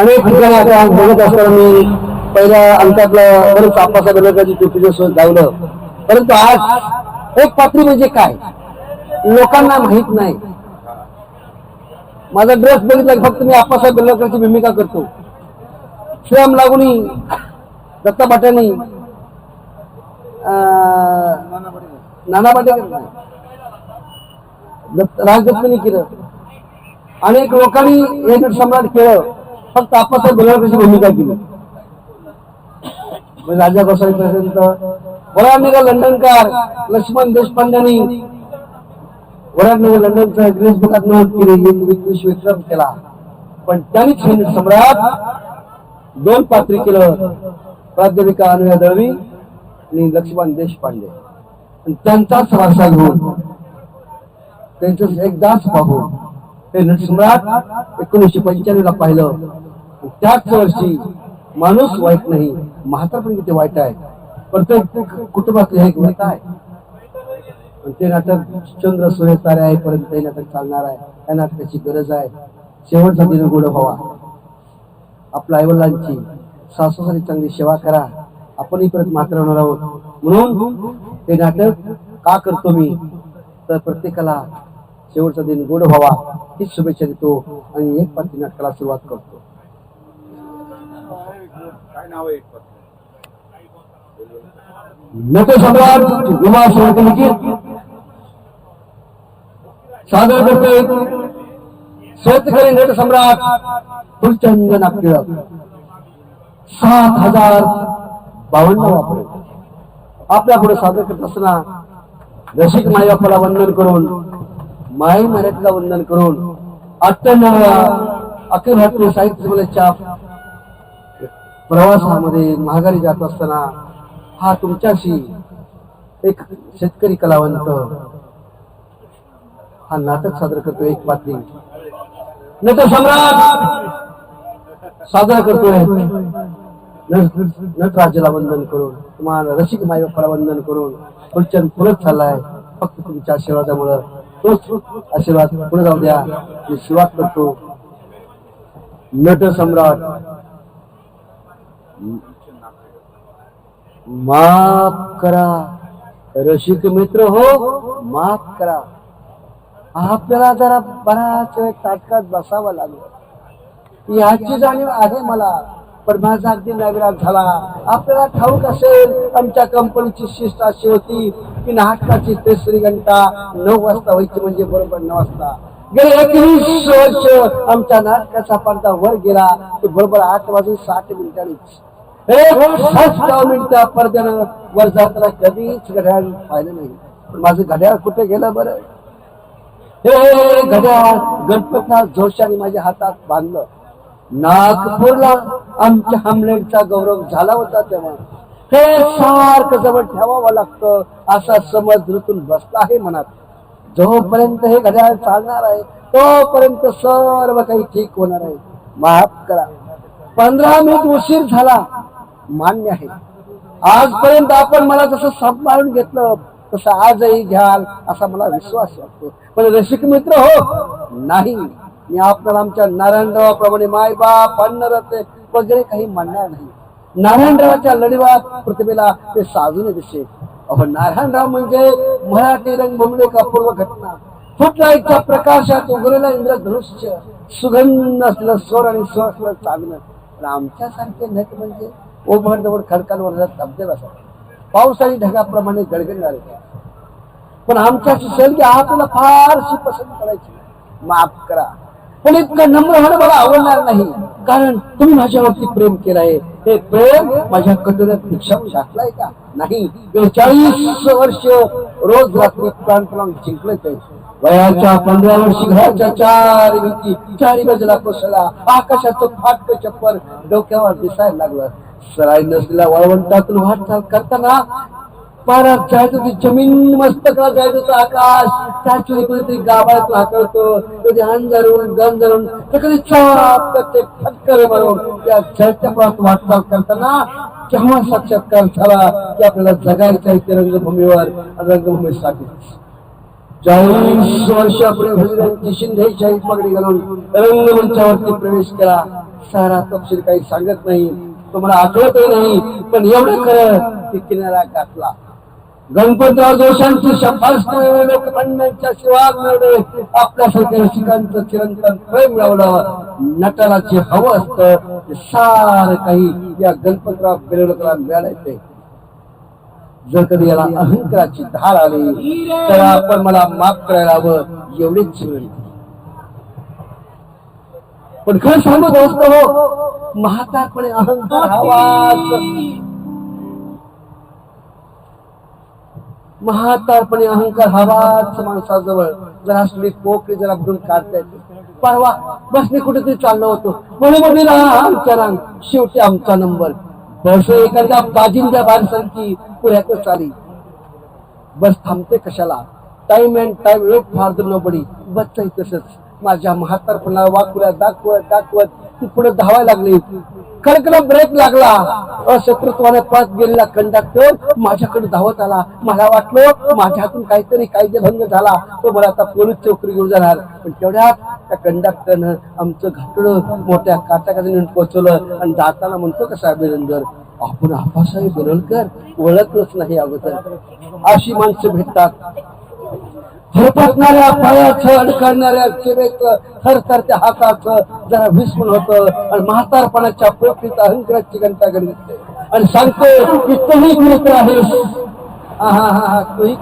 अनेक ठिकाणी आता बघत असताना मी पहिल्या अंकातलं बरंच आप्पासाहेब बेलकरची टोपीचं सोय लावलं. परंतु आज एक पात्री म्हणजे काय? लोकांना माहीत नाही. माझा ड्रेस बघितला की फक्त मी आप्पासाहेब बेलकरची भूमिका करतो. श्याम लागुनी दत्ता पाट्यानी नाना पाटेकर राजदत्तनी केलं. अनेक लोकांनी हे सम्राट केलं फक्त आप्पासाहेब बेलकरची भूमिका केली. राजा गोसावी पर्यंत वराडनगर लंडनकार लक्ष्मण देशपांड्यांनी वराडनगर लंडनचा ग्रेस बुकात नोंद केली एक विकृष विक्रम केला. पण त्यांनीच हे सम्राट दोन पात्री केलं प्राध्यापिका अनुया दळवी आणि लक्ष्मण देशपांडे. आणि त्यांचाच वारसा घेऊन त्यांचं एकदाच पाहून हे नटसम्राट एकोणीसशे पंच्याण्णव ला पाहिलं. त्याच वर्षी माणूस वाईट नाही म्हातार पण किती वाईट आहे. प्रत्येक कुटुंबातले हे एक वाईट आहे. ते नाटक चंद्र सूर्य तारे आहेपर्यंत हे नाटक चालणार आहे. त्या नाटकाची गरज आहे. शेवटचा दिन गोड व्हावा. आपल्या आईवडिलांची सासूसाठी चांगली सेवा करा. आपणही परत मात्र होणार आहोत. म्हणून हे नाटक का करतो मी? तर प्रत्येकाला शेवटचा दिन गोड व्हावा हीच शुभेच्छा देतो आणि एक पात्री नाटकाला सुरुवात करतो. काय सम्राट विमा लिखित सादर करतोय शेतकरी नट सम्राट फुलचंद नागटिळक सात हजार बावन्न वापरे. आपल्या पुढे सादर करत असताना रसिक मायबापाला वंदन करून माई मराठीला वंदन करून अत्यंत अखिल भारतीय साहित्य संमेलनाच्या प्रवासामध्ये महागारी जात असताना हा तुमच्याशी एक शेतकरी कलावंत हा नाटक सादर करतो एक पात्री नट सम्राट सादर करतोय. नट- नटराजाला वंदन करून तुम्हाला रसिक मायबापाला वंदन करून खुर्चन पुरत चाललाय. फक्त तुमच्या आशीर्वादामुळं तोच आशीर्वाद. पुढे जाऊ द्या. मी सुरुवात करतो. नट सम्राट. माफ करा. रसिक मित्र हो माफ करा. आपल्याला जरा बराच वेळ ताटकात बसावं लागलं. याची जाणीव आहे मला. पण माझा अगदी नविराग झाला. आपल्याला ठाऊक असेल आमच्या कंपनीची शिस्त अशी होती की नाटकाची तिसरी घंटा नऊ वाजता व्हायची म्हणजे बरोबर नऊ वाजता. गेले एकवीस वर्ष आमच्या नाटकाचा पडदा वर गेला तो बरोबर आठ वाजून साठ मिनिटांनीच एक मिनिटं पडद्यानं वर जाताना कधीच घड्याळ पाहिलं नाही. पण माझं घड्याळ कुठे गेलं बरं? हे घड्याळ गणपतनाथ जोशाने माझ्या हातात बांधलं. नागपूरला आमच्या हमलेटचा गौरव झाला होता तेव्हा. हे सारखं जवळ ठेवावं लागतं असा समज ऋतून बसला आहे मनात. जोपर्यंत हे घड्याळ चालणार आहे तोपर्यंत सर्व काही ठीक होणार आहे. माफ करा. पंधरा मिनिट उशीर झाला. मान्य आहे. आजपर्यंत आपण मला जसं सांभाळून घेतलं तसं आजही घ्याल असा मला विश्वास वाटतो. पण रसिक मित्र हो नाही. मी आपल्याला आमच्या नारायणरावाप्रमाणे मायबाप अन्नरत्न वगैरे काही म्हणणार नाही. नारायणरावाच्या लढीवा प्रतिमेला ते साजून दिसे. अहो नारायणराव म्हणजे मराठी रंगभूमी अपूर्व घटना फुटलाईटच्या प्रकाशात उघडलेला इंद्रधनुष्य सुगंध असलं स्वर आणि स्वर असलं चांगलं पण आमच्यासारखे नट म्हणजे ओभरदवड खडकांवर धबधब असतात पावसाळी ढगाप्रमाणे गडगडणारे. पण आमच्या आमच्याची की आपल्याला फारशी पसंत करायची माफ करा. पण एक नम्र होणं मला आवडणार नाही. कारण तुम्ही माझ्यावरती प्रेम केलाय. हे प्रेम माझ्या कटोऱ्यात भिक्षावून घातलाय का? नाही. बेचाळीस वर्ष रोज रात्री प्राणपणाने जिंकलंय ते. वयाच्या पंधरा वर्षी घराच्या चार भिंती चारी बाजूला कोसळला. आकाशाचं फाटक चप्पल डोक्यावर दिसायला लागलं. सराई नसलेल्या वाळवंटातून वाटचाल करताना पारात जायचं ती जमीन मस्तकाला जायचं होतं आकाश त्याची कुठेतरी गाभाळ्यातून हाकलतो कधी अंधारून गंधरून तर कधी चाप ते फटकर मारून. त्या चढत्या पळात वाटचाल करताना केव्हा साक्षात्कार झाला की आपल्याला जगायचं आहे ते रंगभूमीवर. रंगभूमीसाठी चाळीस वर्षापूर्वी भजनांची शिंदे शाही पगडी घालून रंगमंचावरती प्रवेश केला. सारा तपशील काही सांगत नाही. तुम्हाला आठवतही नाही पण एवढं खरं की किनारा गाठला. गणपतराव जोशांची शफास मिळवणे लोकमान्यांच्या शिवार मिळवणे आपल्यासारख्या रसिकांचं चिरंतन प्रेम मिळवलं नटनाचे हवं असतं ते सारं काही या गणपतराव बेलवडकरांना मिळालं जर कधी याला अहंकाराची धार आली तर आपण मला माफ करायला हवं एवढीच विनंती. पण खरं सांगू दोस्त हो म्हातारपणे अहंकार हवाच म्हातारपणे अहंकार हवाच माणसाजवळ जरा असली पोकळी जरा भरून काढता येते. परवा बस मी कुठेतरी चाललो होतो. म्हणून म्हणली शेवटी आमचा नंबर. बस एखाद्या बाजिंच्या बारसारखी पुऱ्यातच चाली. बस थांबते कशाला? Time and time wait for the nobody. बसही तसंच. माझ्या म्हातारपणा वाकुऱ्या दाखवत दाखवत ती पुढे धावायला लागली. कडकडा ब्रेक लागला. अशत्रुत्वाने पास गेलेला कंडक्टर माझ्याकडे धावत आला. मला वाटलं माझ्या हातून काहीतरी कायदेभंग झाला. तो मला आता पोलीस चौकरी घेऊन जाणार. पण तेवढ्यात त्या कंडक्टरनं आमचं घाटडं मोठ्या काटाकाने नेऊन पोहोचवलं आणि जाताना म्हणतो का साहेब बिरंदर आपण आप्पासाहेब बरोलकर ओळखलंच नाही अगोदर. अशी माणसं भेटतात. झोपटणाऱ्या पायाचं अडकणाऱ्या चिरेचं थरथरत्या हाताचं जरा विस्मरण होतं. आणि म्हातारपणाच्या प्रकृत अहंकाराची घंटा गणित आणि सांगतो की तूही मित्र आहेस हा हा हा हा तूही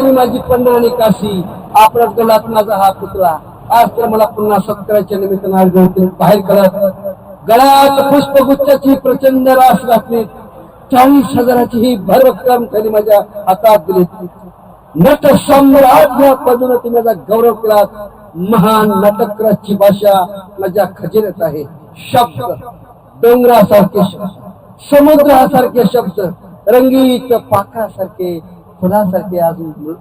मी माझी पंढर काशी. आपल्या गलात माझा हा पुतळा. आज तर मला पुन्हा सत्तराच्या निमित्तानं घेऊन बाहेर करत गळ्यात पुष्पगुच्छाची प्रचंड रास घातली. चाळीस हजाराची ही भरभक्कम त्यांनी माझ्या हातात दिली. नट सम्राट तुम्ही माझा गौरव केला महान नाटकराची भाषा माझ्या खजिन्यात आहे. शब्द डोंगरासारखे शब्द समुद्रासारखे शब्द रंगीत पाकासारखे फुलासारखे अजून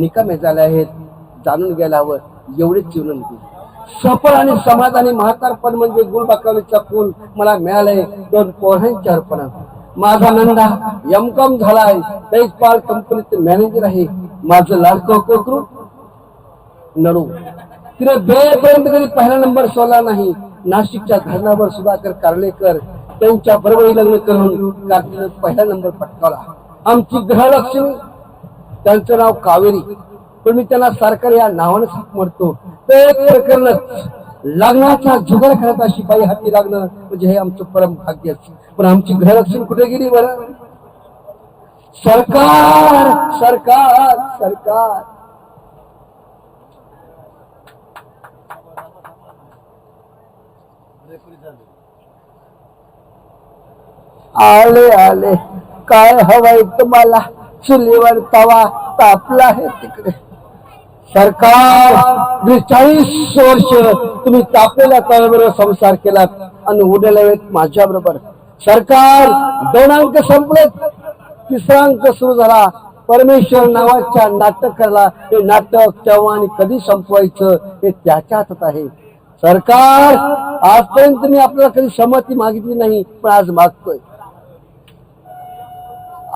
निकामे झाले आहेत. जाणून गेल्यावर एवढीच जीवन सफल आणि समाधानी म्हातारपण म्हणजे गुलबाकावीचा फूल मला मिळालंय. दोन पोरांच्या अर्पणा. माझा नंदा एम कॉम तेच तेजपाल कंपनीत मॅनेजर आहे. माझं लाडकं कोकरू नडू तिने बेपर्यंत कधी पहिला नंबर सोडला नाही. नाशिकच्या धरणावर सुधाकर कार्लेकर त्यांच्या बरोबर लग्न करून कार्तिकनं पहिला नंबर पटकावला. आमची ग्रहलक्ष्मी त्यांचं नाव कावेरी. पण मी त्यांना सरकार या नावानं म्हणतो ते एक प्रकरणच. लग्नाचा जुगार करता शिपाई हाती लागणं म्हणजे हे आमचं परम भाग्यच. पण आमची ग्रहलक्ष्मी कुठे गेली बरं? सरकार सरकार सरकार. आले आले. काय हवाय तुम्हाला? चुलीवर तवा तापला आहे तिकडे. सरकार चाळीस वर्ष तुम्ही तापलेल्या तव्याबरोबर संसार केलात आणि उद्याला वेळेत माझ्या बरोबर सरकार दोन अंक संपलेत तिसरा अंक सुरू झाला. परमेश्वर नावाच्या नाटकाला हे नाटक तेव्हा आणि कधी संपवायचं हे त्याच्या हातात आहे. सरकार आजपर्यंत मी आपल्याला कधी संमती मागितली नाही पण आज मागतोय.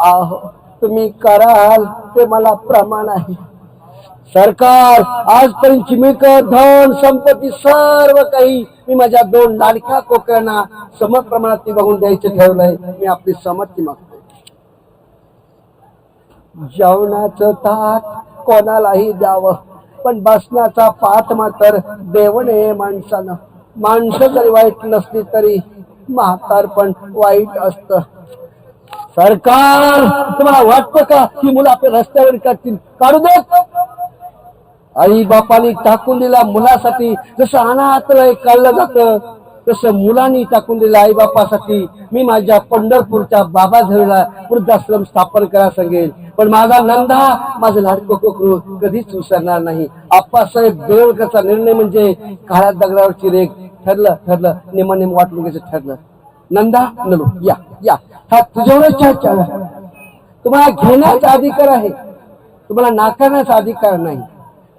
आहो तुम्ही कराल ते मला प्रमाण आहे. सरकार आजपर्यंत मिळकत धन संपत्ती सर्व काही मी माझ्या दोन लाडक्या कोकऱ्यांना सम प्रमाणात ती बघून द्यायचं ठरवलंय. मी आपली समर्थी मागतोय. जेवणाचं ताट कोणालाही द्यावं पण बसण्याचा पाठ मात्र देवणे माणसानं. माणसं जरी वाईट नसली तरी म्हातार पण वाईट असत. सरकार तुम्हाला वाटतं का ही मुलं आपल्या रस्त्यावर काढतील काढू देत? आई बापानी टाकून दिला मुलासाठी. जसं अनाथलय काढलं जातं तसं मुलांनी टाकून दिलं आई बापासाठी. मी माझ्या पंढरपूरच्या बाबा झरीला वृद्धाश्रम स्थापन करा सांगेल पण माझा नंदा माझं लाडकं कोकरू कधीच विसरणार नाही. आप्पासाहेब बेळकरचा निर्णय म्हणजे काळ्या दगडावरची रेख ठरलं ठरलं नेमा नेम वाटून घ्यायचं ठरलं. नंदा नलो या या. हा तुझ्यावरच चर्चा आहे. तुम्हाला घेण्याचा अधिकार आहे. तुम्हाला नाकारण्याचा अधिकार नाही.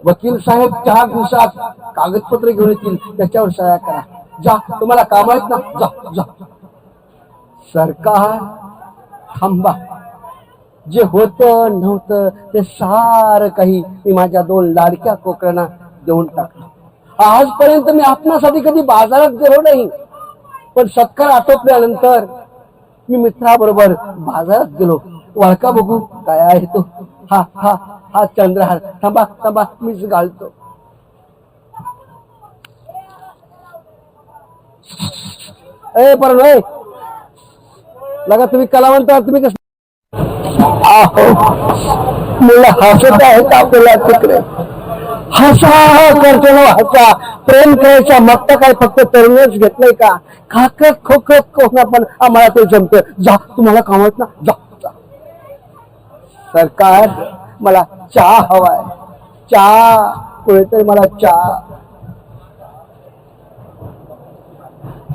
वकील साहेब चार दिवसात कागदपत्र घेऊन येतील त्याच्यावर सह्या करा. जा तुम्हाला काम आहेत ना? जा जा. सरकार थांबा. जे होतं नव्हतं ते सारं काही मी माझ्या दोन लाडक्या कोकरांना देऊन टाकलं. आजपर्यंत मी आपणासाठी कधी बाजारात गेलो नाही. पण सत्कार आटोपल्यानंतर मी मित्राबरोबर बाजारात गेलो. वळका बघू काय आहे तो? हा हा. हा चंद्रहार थांबा थांबा मीच घालतो. ए पण लगा तुम्ही कलावंत आहात, तुम्ही कस आहो मुलं हसत आहेत आपल्याला तिकडे? हसा करतो ना हसा. प्रेम करायचा मग काय फक्त तरुणच घेत नाही का? खाकत खोकत कोणा पण आम्हाला ते जमतं. जा तुम्हाला कामत ना जा. सरकार मला चहा हवाय. चहा कुठेतरी मला चहा.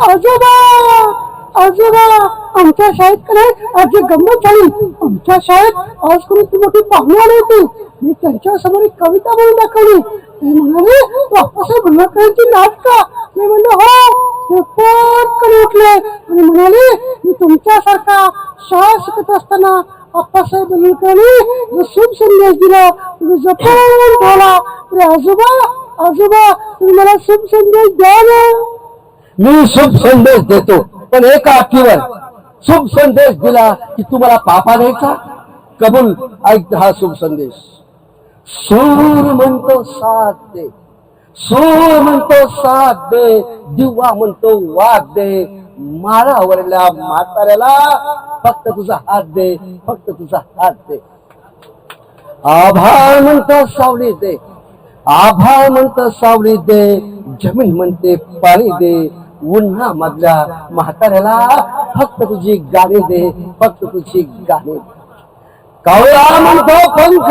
आजोबा आजोबा आमच्या शाळेत कडे आज गंमत झाली. आमच्या शाळेत आज कोणी ती मोठी पाहुणे आली होती. मी त्यांच्यासमोर एक कविता बोलून दाखवली. ते म्हणाले बाप्पासाहेब भंगाकरांची नाटका मी म्हणलं हो. ते पटकन उठले आणि म्हणाले मी तुमच्यासारखा शाळा शिकत असताना आप्पासाहेब भुलकरांनी जो शुभ संदेश दिला तुम्ही जपून बोला अरे आजोबा आजोबा तुम्ही मला शुभ संदेश द्या ना मी शुभ संदेश देतो पण एका अटीवर शुभ संदेश दिला की तुम्हाला पापा द्यायचा कबूल ऐक हा शुभ संदेश सूर म्हणतो साथ दे सूर म्हणतो साथ दे दिवा म्हणतो वाद दे माळावरल्या म्हाताऱ्याला फक्त तुझा हात दे फक्त तुझा हात दे आभाळ म्हणतात सावली दे आभाळ म्हणतात सावली दे जमीन म्हणते पाणी दे उन्हा मधल्या म्हाताऱ्याला फक्त तुझी गाणी दे फक्त तुझी गाणी दे. कावळा म्हणतो पंख